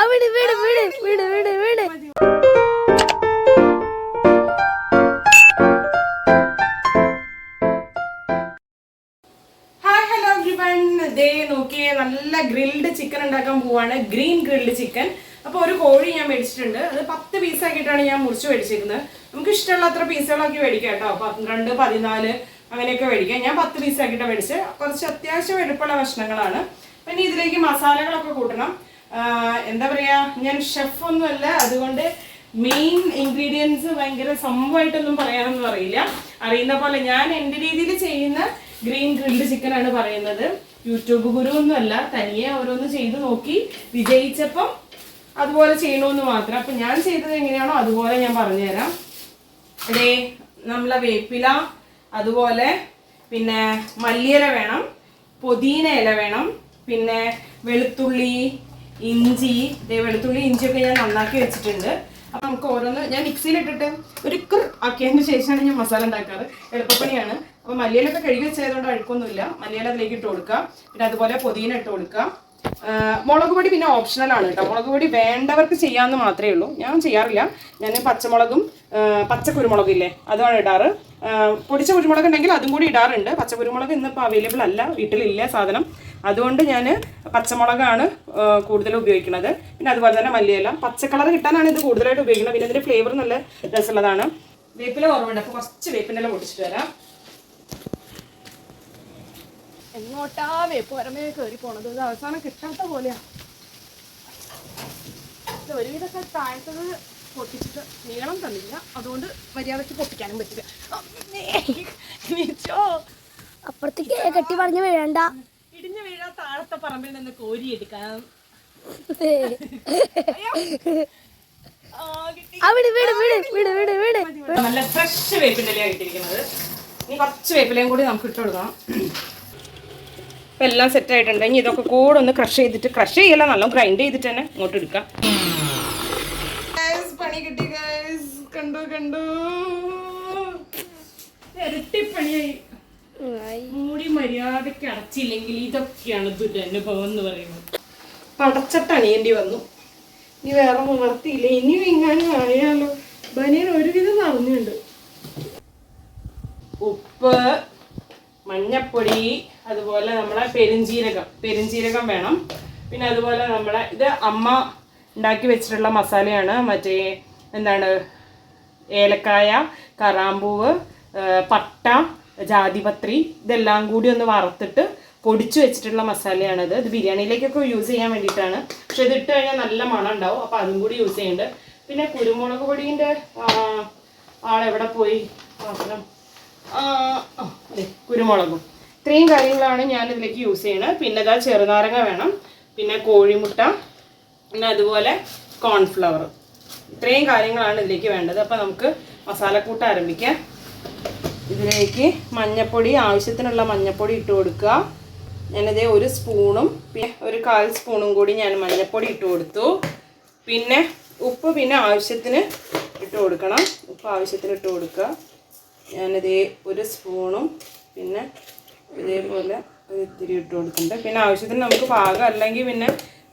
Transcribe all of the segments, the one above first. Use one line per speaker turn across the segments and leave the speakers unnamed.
അവിടെ വീട് വീട് വീട് വീട് വീട്.
ദേ നല്ല ഗ്രിൽഡ് ചിക്കൻ ഉണ്ടാക്കാൻ പോവാണ്. ഗ്രീൻ ഗ്രിൽഡ് ചിക്കൻ അപ്പോൾ ഒരു കോഴി ഞാൻ മേടിച്ചിട്ടുണ്ട്. അത് പത്ത് പീസ് ആക്കിയിട്ടാണ് ഞാൻ മുറിച്ച് മേടിച്ചിരിക്കുന്നത്. നമുക്ക് ഇഷ്ടമുള്ള അത്ര പീസുകളൊക്കെ മേടിക്കാം കേട്ടോ. പന്ത്രണ്ട് പതിനാല് അങ്ങനെയൊക്കെ മേടിക്കാം. ഞാൻ പത്ത് പീസ് ആക്കിയിട്ടാണ് മേടിച്ച് കുറച്ച് അത്യാവശ്യം എളുപ്പമുള്ള കഷ്ണങ്ങളാണ് പിന്നെ ഇതിലേക്ക് മസാലകളൊക്കെ കൂട്ടണം. എന്താ പറയാ ഞാൻ ഷെഫ് ഒന്നുമല്ല അതുകൊണ്ട് മെയിൻ ഇൻഗ്രീഡിയൻസ് ഭയങ്കര സംഭവമായിട്ടൊന്നും പറയാനൊന്നും അറിയില്ല. അറിയുന്ന പോലെ ഞാൻ എന്റെ രീതിയിൽ ചെയ്യുന്ന ഗ്രീൻ ഗ്രിൽഡ് ചിക്കൻ ആണ് പറയുന്നത്. യൂട്യൂബ് ഗുരു ഒന്നുമല്ല തനിയെ ഓരോന്ന് ചെയ്തു നോക്കി വിജയിച്ചപ്പം അതുപോലെ ചെയ്യണമെന്ന് മാത്രം. അപ്പം ഞാൻ ചെയ്തത് എങ്ങനെയാണോ അതുപോലെ ഞാൻ പറഞ്ഞുതരാം. അതേ നമ്മളെ വേപ്പില അതുപോലെ പിന്നെ മല്ലിയില വേണം പുതിന ഇല വേണം പിന്നെ വെളുത്തുള്ളി ഇഞ്ചി. വെളുത്തുള്ളി ഇഞ്ചിയൊക്കെ ഞാൻ നന്നാക്കി വെച്ചിട്ടുണ്ട്. അപ്പം നമുക്ക് ഓരോന്ന് ഞാൻ മിക്സിയിലിട്ടിട്ട് ഒരു കുർ ആക്കിയതിന് ശേഷമാണ് ഞാൻ മസാല ഉണ്ടാക്കാറ്. എളുപ്പപ്പണിയാണ്. അപ്പോൾ മല്ലിയിലൊക്കെ കഴുകി വെച്ചതുകൊണ്ട് അഴുക്കൊന്നുമില്ല. മല്ലിയില അതിലേക്ക് ഇട്ട് കൊടുക്കാം. പിന്നെ അതുപോലെ പുതിന ഇട്ട് കൊടുക്കാം. മുളക് പൊടി പിന്നെ ഓപ്ഷണൽ ആണ് കേട്ടോ. മുളക് പൊടി വേണ്ടവർക്ക് ചെയ്യാമെന്ന് മാത്രമേ ഉള്ളൂ. ഞാൻ ചെയ്യാറില്ല. ഞാൻ പച്ചമുളകും പച്ച കുരുമുളകും ഇല്ലേ അതാണ് ഇടാറ്. പൊടിച്ച കുരുമുളക് ഉണ്ടെങ്കിൽ അതും കൂടി ഇടാറുണ്ട്. പച്ച കുരുമുളക് ഇന്നിപ്പോൾ അവൈലബിൾ അല്ല. വീട്ടിലില്ല സാധനം. അതുകൊണ്ട് ഞാൻ പച്ചമുളകാണ് കൂടുതൽ ഉപയോഗിക്കുന്നത്. പിന്നെ അതുപോലെ തന്നെ മല്ലിയില. പച്ച കളർ കിട്ടാനാണ് ഇത് കൂടുതലായിട്ട് ഉപയോഗിക്കുന്നത്. പിന്നെ ഇതിന്റെ ഫ്ലേവർ നല്ല രസമുള്ളതാണ്. വേപ്പില കുറവുണ്ട്. അപ്പോൾ കുറച്ച് വേപ്പിന്റെ പൊട്ടിച്ചിട്ട് വരാം. എങ്ങോട്ടാ വേപ്പ് പരമേ കയറി പോണത്? ഇത് അവസാനം കിട്ടാത്ത പോലെയാ. ഇത് ഒരുവിധമൊക്കെ താഴ്ത്തത് പൊട്ടിച്ചിട്ട് നീളം തന്നില്ല. അതുകൊണ്ട് മര്യാദയ്ക്ക് പൊട്ടിക്കാനും പറ്റില്ല.
അപ്പുറത്തേക്ക് കെട്ടി പറഞ്ഞു വീഴണ്ട.
ഇടിഞ്ഞു വീഴാ താഴത്തെ പറമ്പിൽ നിന്ന് കോരിയെടുക്കാം ആ, കിട്ടി.
വീട് വീട് വീട് വീട് വീട്.
നല്ല ഫ്രഷ് വേപ്പിന്റെലയാണ് കിട്ടിയിരിക്കുന്നത്. ഇനി കുറച്ച് വേപ്പിലയും കൂടി നമുക്ക് ഇട്ട് കൊടുക്കണം. ഇപ്പം എല്ലാം സെറ്റ് ആയിട്ടുണ്ട്. ഇനി ഇതൊക്കെ കൂടെ ഒന്ന് ക്രഷ് ചെയ്തിട്ട് ക്രഷ് ചെയ്യല്ല നല്ല ഗ്രൈൻഡ് ചെയ്തിട്ട് തന്നെ ഇങ്ങോട്ട് എടുക്കാം. പണി കിട്ടി. കണ്ടു കണ്ടു. ഇരട്ടിപ്പണിയായി മൂടി മര്യാദയ്ക്ക് അടച്ചില്ലെങ്കിൽ ഇതൊക്കെയാണ് ദുരനുഭവം എന്ന് പറയുന്നത്. അപ്പൊ അണിയേണ്ടി വന്നു. ഇനി വേറെ നിവർത്തിയില്ല ഇനിയും ഇങ്ങനെ ആയാലോ? ബനിയൻ ഒരുവിധം നിറഞ്ഞുണ്ട് ഉപ്പ് മഞ്ഞപ്പൊടി അതുപോലെ നമ്മളെ പെരുംജീരകം. പെരുംജീരകം വേണം. പിന്നെ അതുപോലെ നമ്മളെ ഇത് അമ്മ ഉണ്ടാക്കി വെച്ചിട്ടുള്ള മസാലയാണ്. മറ്റേ എന്താണ്? ഏലക്കായ കറാമ്പൂവ് പട്ട ജാതിപത്രി ഇതെല്ലാം കൂടി ഒന്ന് വറുത്തിട്ട് പൊടിച്ചു വെച്ചിട്ടുള്ള മസാലയാണത്. ഇത് ബിരിയാണിയിലേക്കൊക്കെ യൂസ് ചെയ്യാൻ വേണ്ടിയിട്ടാണ്. പക്ഷെ ഇത് ഇട്ട് കഴിഞ്ഞാൽ നല്ല മണം ഉണ്ടാവും. അപ്പോൾ അതും കൂടി യൂസ് ചെയ്യുന്നുണ്ട്. പിന്നെ കുരുമുളക് പൊടീന്റെ ആളെവിടെ പോയി? ആ, ആ, കുരുമുളകും. ഇത്രയും കാര്യങ്ങളാണ് ഞാൻ ഇതിലേക്ക് യൂസ് ചെയ്യുന്നത്. പിന്നെ ഇതാ ചെറുനാരങ്ങ വേണം. പിന്നെ കോഴിമുട്ട. പിന്നെ അതുപോലെ കോൺഫ്ലവർ ഇത്രയും കാര്യങ്ങളാണ് ഇതിലേക്ക് വേണ്ടത്. അപ്പോൾ നമുക്ക് മസാലക്കൂട്ട് ആരംഭിക്കാം. ഇതിലേക്ക് മഞ്ഞപ്പൊടി ആവശ്യത്തിനുള്ള മഞ്ഞപ്പൊടി ഇട്ട് കൊടുക്കുക. ഞാനിതേ ഒരു സ്പൂണും പിന്നെ ഒരു കാൽ സ്പൂണും കൂടി ഞാൻ മഞ്ഞപ്പൊടി ഇട്ട് കൊടുത്തു. പിന്നെ ഉപ്പ് പിന്നെ ആവശ്യത്തിന് ഇട്ട് കൊടുക്കണം. ഉപ്പ് ആവശ്യത്തിന് ഇട്ട് കൊടുക്കുക. ഞാനിതേ ഒരു സ്പൂണും പിന്നെ ഇതേപോലെ ഇത്തിരി ഇട്ട് കൊടുക്കുന്നുണ്ട്. പിന്നെ ആവശ്യത്തിന് നമുക്ക് പാകം അല്ലെങ്കിൽ പിന്നെ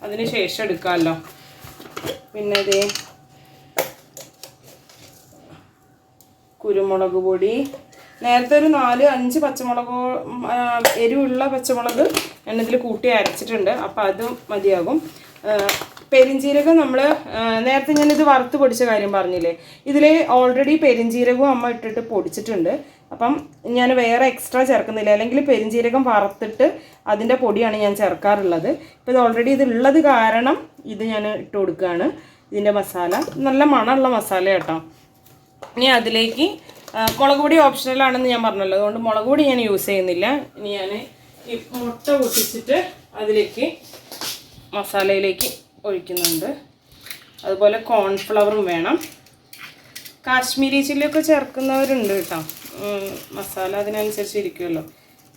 അതിന് ശേഷം എടുക്കാമല്ലോ. പിന്നെ ഇതേ കുരുമുളക് പൊടി നേരത്തെ ഒരു നാല് അഞ്ച് പച്ചമുളക് എരിവുള്ള പച്ചമുളക് എണ്ണത്തിൽ കൂട്ടി അരച്ചിട്ടുണ്ട്. അപ്പോൾ അത് മതിയാകും. പെരിഞ്ചീരകം നമ്മൾ നേരത്തെ ഞാൻ ഇത് വറുത്ത് പൊടിച്ച കാര്യം പറഞ്ഞില്ലേ? ഇതിൽ ഓൾറെഡി പെരിഞ്ജീരകവും അമ്മ ഇട്ടിട്ട് പൊടിച്ചിട്ടുണ്ട്. അപ്പം ഞാൻ വേറെ എക്സ്ട്രാ ചേർക്കുന്നില്ല. അല്ലെങ്കിൽ പെരിഞ്ജീരകം വറുത്തിട്ട് അതിന്റെ പൊടിയാണ് ഞാൻ ചേർക്കാറുള്ളത്. ഇപ്പോൾ ഇത് ഓൾറെഡി ഇത് ഉള്ളത് കാരണം ഇത് ഞാൻ ഇട്ട് കൊടുക്കുകയാണ് ഇതിന്റെ മസാല. നല്ല മണമുള്ള മസാല കേട്ടോ ഇനി അതിലേക്ക് മുളക് പൊടി ഓപ്ഷണൽ ആണെന്ന് ഞാൻ പറഞ്ഞല്ലോ. അതുകൊണ്ട് മുളക് പൊടി ഞാൻ യൂസ് ചെയ്യുന്നില്ല. ഇനി ഞാൻ ഈ മുട്ട പൊട്ടിച്ചിട്ട് അതിലേക്ക് മസാലയിലേക്ക് ഒഴിക്കുന്നുണ്ട്. അതുപോലെ കോൺഫ്ലവറും വേണം. കാശ്മീരി ചില്ലിയൊക്കെ ചേർക്കുന്നവരുണ്ട് കേട്ടോ. മസാല അതിനനുസരിച്ച് ഇരിക്കുമല്ലോ.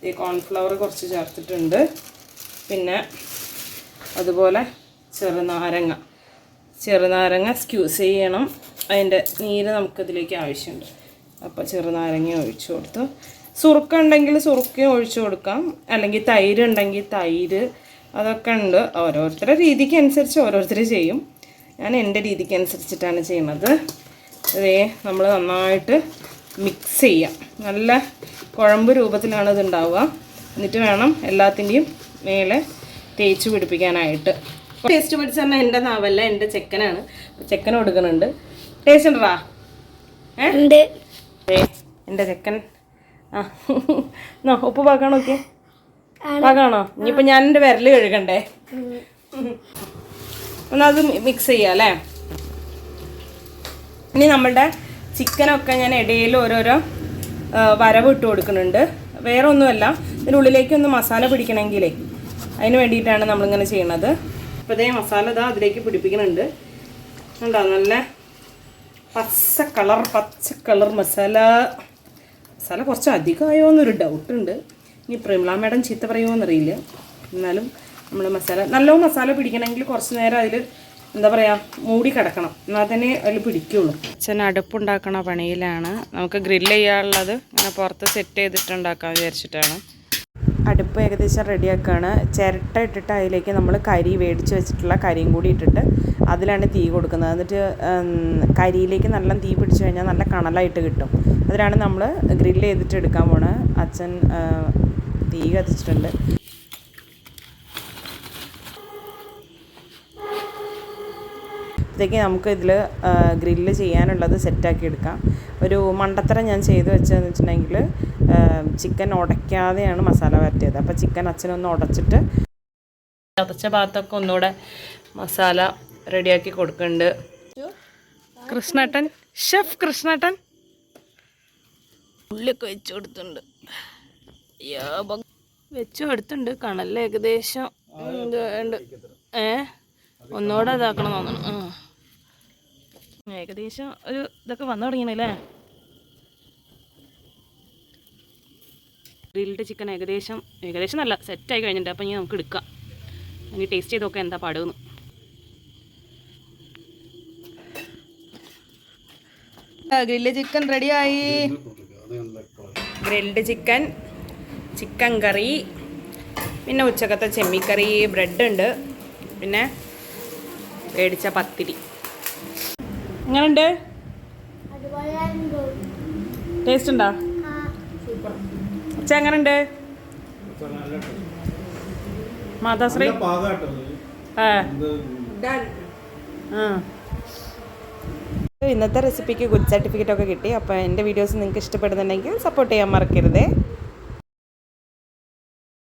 ഈ കോൺഫ്ലവർ കുറച്ച് ചേർത്തിട്ടുണ്ട്. പിന്നെ അതുപോലെ ചെറുനാരങ്ങ. ചെറുനാരങ്ങ സ്ക്യൂസ് ചെയ്യണം. അതിന്റെ നീര് നമുക്കതിലേക്ക് ആവശ്യമുണ്ട്. അപ്പോൾ ചെറുനാരങ്ങ ഒഴിച്ചു കൊടുത്തു. സുറുക്ക ഉണ്ടെങ്കിൽ സുറുക്കയും ഒഴിച്ചു കൊടുക്കാം. അല്ലെങ്കിൽ തൈര് ഉണ്ടെങ്കിൽ തൈര്. അതൊക്കെ ഉണ്ട്. ഓരോരുത്തരുടെ രീതിക്ക് അനുസരിച്ച് ഓരോരുത്തർ ചെയ്യും. ഞാൻ എന്റെ രീതിക്ക് അനുസരിച്ചിട്ടാണ് ചെയ്യുന്നത് അതേ നമ്മൾ നന്നായിട്ട് മിക്സ് ചെയ്യാം. നല്ല കുഴമ്പ് രൂപത്തിലാണ് ഇത് ഉണ്ടാവുക. എന്നിട്ട് വേണം എല്ലാത്തിന്റെയും മേലെ തേച്ച് പിടിപ്പിക്കാനായിട്ട്. ടേസ്റ്റ് പിടിച്ച് പറഞ്ഞാൽ എന്റെ നാവല്ല എന്റെ ചെക്കനാണ്. ചെക്കൻ കൊടുക്കുന്നുണ്ട്. ടേസ്റ്റ് ഉണ്ട്. ഏ എന്റെ ചെക്കൻ. ആ എന്നാ ഉപ്പ് പാക്കാണോ നോക്കിയേ? പാകാണോ? ഇനിയിപ്പോൾ ഞാൻ എന്റെ വിരൽ കഴുകണ്ടേ? എന്നാൽ അത് മിക്സ് ചെയ്യാം അല്ലേ? ഇനി നമ്മളുടെ ചിക്കനൊക്കെ ഞാൻ ഇടയിൽ ഓരോരോ വരവ് ഇട്ട് കൊടുക്കുന്നുണ്ട്. വേറെ ഒന്നുമല്ല ഇതിനുള്ളിലേക്ക് ഒന്ന് മസാല പിടിക്കണമെങ്കിലേ അതിന് വേണ്ടിയിട്ടാണ് നമ്മളിങ്ങനെ ചെയ്യണത്. അപ്പോൾ ഇതേ മസാല ഇതാ അതിലേക്ക് പിടിപ്പിക്കുന്നുണ്ട്. നല്ല പച്ച കളർ പച്ച കളർ മസാല. മസാല കുറച്ച് അധികമായോ എന്നൊരു ഡൗട്ടുണ്ട് ഇനി പ്രമിള മേഡം ചീത്ത പറയുമോ എന്നറിയില്ല എന്നാലും നമ്മൾ മസാല നല്ല മസാല പിടിക്കണമെങ്കിൽ കുറച്ച് നേരം അതിൽ എന്താ പറയുക മൂടി കിടക്കണം. എന്നാൽ തന്നെ അതിൽ പിടിക്കുള്ളൂ. അച്ഛൻ അടുപ്പുണ്ടാക്കണ പണിയിലാണ്. നമുക്ക് ഗ്രില്ല് ചെയ്യാനുള്ളത് അങ്ങനെ പുറത്ത് സെറ്റ് ചെയ്തിട്ടുണ്ടാക്കാൻ വിചാരിച്ചിട്ടാണ്. അടുപ്പ് ഏകദേശം റെഡിയാക്കുകയാണ് ചിരട്ട ഇട്ടിട്ട് അതിലേക്ക് നമ്മൾ കരി മേടിച്ച് വെച്ചിട്ടുള്ള കരിയും കൂടി ഇട്ടിട്ട് അതിലാണ് തീ കൊടുക്കുന്നത്. എന്നിട്ട് കരിയിലേക്ക് നല്ല തീ പിടിച്ചു കഴിഞ്ഞാൽ നല്ല കണലായിട്ട് കിട്ടും. അതിലാണ് നമ്മൾ ഗ്രില്ല് ചെയ്തിട്ട് എടുക്കാൻ പോണത് അച്ഛൻ തീ കത്തിച്ചിട്ടുണ്ട്. അപ്പോഴത്തേക്ക് നമുക്ക് ഇതിൽ ഗ്രില്ല് ചെയ്യാനുള്ളത് സെറ്റാക്കി എടുക്കാം. ഒരു മണ്ടത്തരം ഞാൻ ചെയ്ത് വെച്ചതെന്ന് വെച്ചിട്ടുണ്ടെങ്കിൽ ചിക്കൻ ഉടയ്ക്കാതെയാണ് മസാല വരട്ടിയത്. അപ്പോൾ ചിക്കൻ അച്ഛനൊന്ന് ഉടച്ചിട്ട് ചതച്ച ഭാഗത്തൊക്കെ ഒന്നുകൂടെ മസാല റെഡിയാക്കി കൊടുക്കുന്നുണ്ട്. കൃഷ്ണേട്ടൻ ഷെഫ് കൃഷ്ണേട്ടൻ. ഉള്ളിയൊക്കെ വെച്ച് കൊടുത്തുണ്ട് വെച്ച് കൊടുത്തുണ്ട് കണലിൽ ഏകദേശം ഉണ്ട്. ഏ? ഒന്നുകൂടെ ഇതാക്കണം തോന്നണം ഏകദേശം ഒരു ഇതൊക്കെ വന്നു തുടങ്ങിയല്ലേ? ഗ്രിൽഡ് ചിക്കൻ ഏകദേശം ഏകദേശം നല്ല സെറ്റായി കഴിഞ്ഞിട്ടുണ്ട്. അപ്പം ഇനി നമുക്ക് എടുക്കാം. ഇനി ടേസ്റ്റ് ചെയ്ത് നോക്കാം എന്താ പാടുമെന്ന് ഗ്രില്ഡ് ചിക്കൻ റെഡിയായി ഗ്രിൽഡ് ചിക്കൻ ചിക്കൻ കറി പിന്നെ ഉച്ചക്കത്തെ ചെമ്മിക്കറി ബ്രെഡ് ഉണ്ട്. പിന്നെ മേടിച്ച പത്തിരി. എങ്ങനെയുണ്ട് ടേസ്റ്റ് ഉണ്ടോ? അച്ഛ എങ്ങനെയുണ്ട് മാതാശ്രീ? ആ. ആ. ഇന്നത്തെ റെസിപ്പിക്ക് ഗുഡ് സർട്ടിഫിക്കറ്റ് ഒക്കെ കിട്ടി. അപ്പോൾ എന്റെ വീഡിയോസ് നിങ്ങൾക്ക് ഇഷ്ടപ്പെടുന്നുണ്ടെങ്കിൽ സപ്പോർട്ട് ചെയ്യാൻ മറക്കരുതേ.